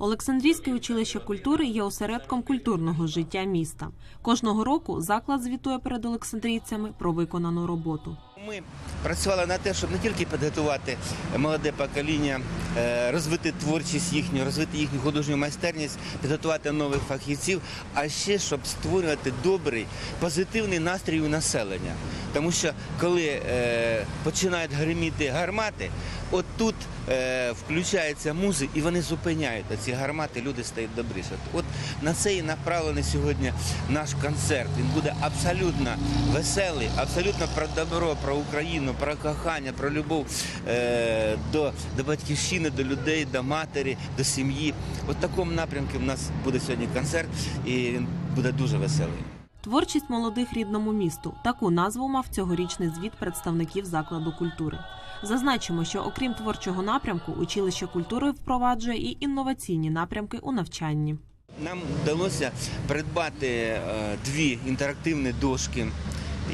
Олександрійське училище культури є осередком культурного життя міста. Кожного року заклад звітує перед олександрійцями про виконану роботу. Ми працювали на те, щоб не тільки підготувати молоде покоління, е, розвити творчість їхню, розвити їхню художню майстерність, підготувати нових фахівців, а ще щоб створювати добрий, позитивний настрій у населення. Тому що коли е, починають гриміти гармати, от тут е, включається музика і вони зупиняють ці гармати, люди стають добріше. От на це і направлений сьогодні наш концерт. Він буде абсолютно веселий, абсолютно про добро, про Україну, про кохання, про любов е, до, до батьківщини, до людей, до матері, до сім'ї. От в такому напрямку в нас буде сьогодні концерт, і він буде дуже веселий. Творчість молодих рідному місту таку назву мав цьогорічний звіт представників закладу культури. Зазначимо, що окрім творчого напрямку, училище культури впроваджує і інноваційні напрямки у навчанні. Нам вдалося придбати е, дві інтерактивні дошки,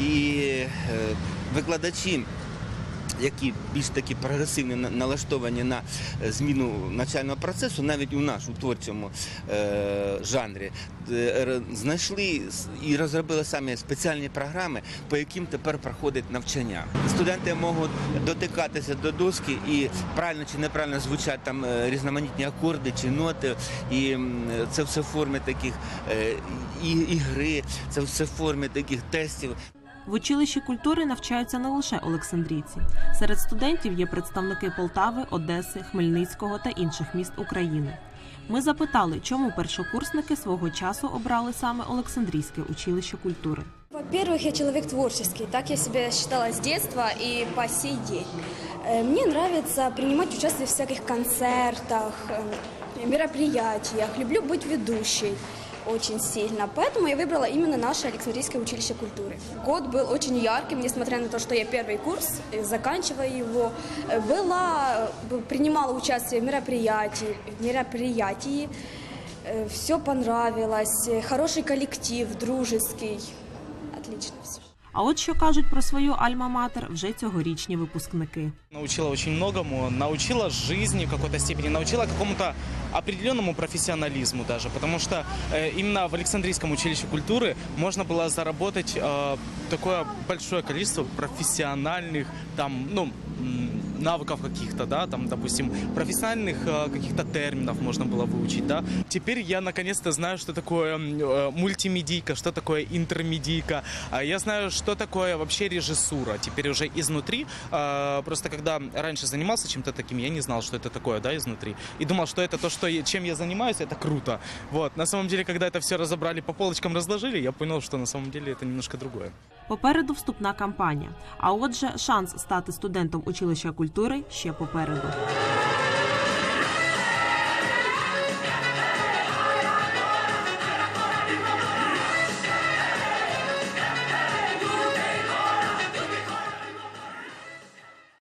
і е, викладачі, які більш такі прогресивні на- налаштовані на е, зміну навчального процесу, навіть у нас у творчому е, жанрі, е, знайшли і розробили самі спеціальні програми, по яким тепер проходить навчання. Студенти можуть дотикатися до доски і правильно чи неправильно звучать там е, різноманітні акорди чи ноти, і це все в формі таких е, ігри, це все в формі таких тестів. В училищі культури навчаються не лише олександрійці. Серед студентів є представники Полтави, Одеси, Хмельницького та інших міст України. Ми запитали, чому першокурсники свого часу обрали саме Олександрійське училище культури. Во-первых, я человек творческий, так я себя считала с детства и по сей день. Э, Мне нравится принимать участие в всяких концертах, э, мероприятиях, люблю быть ведущей очень сильно, поэтому я выбрала именно наше Александрийское училище культуры. Год был очень ярким, несмотря на то, что я первый курс, э, заканчивая его, э, была, э, принимала участие в мероприятии, в мероприятии, все понравилось, э, хороший коллектив, дружеский, отлично все. А от що кажуть про свою альма-матер вже цьогорічні випускники. Научила очень многому, научила жизни в какой-то степени, научила какому-то определенному профессионализму даже, потому что э, именно в Александрийском училище культуры можно было заработать э, такое большое количество профессиональных там, ну, м, навыков каких-то, да, там, допустим, профессиональных э, каких-то терминов можно было выучить, да. Теперь я наконец-то знаю, что такое м, э, мультимедийка, что такое интермедийка, А я знаю, что такое вообще режиссура. Теперь уже изнутри, э, просто когда раньше занимался чем-то таким, я не знал, что это такое, да, изнутри. И думал, что это то, что я- чем я занимаюсь, это круто. Вот, на самом деле, когда это все разобрали по полочкам, разложили, я понял, что на самом деле это немножко другое. Попереду вступна кампанія. А отже, шанс стати студентом училища культури ще попереду.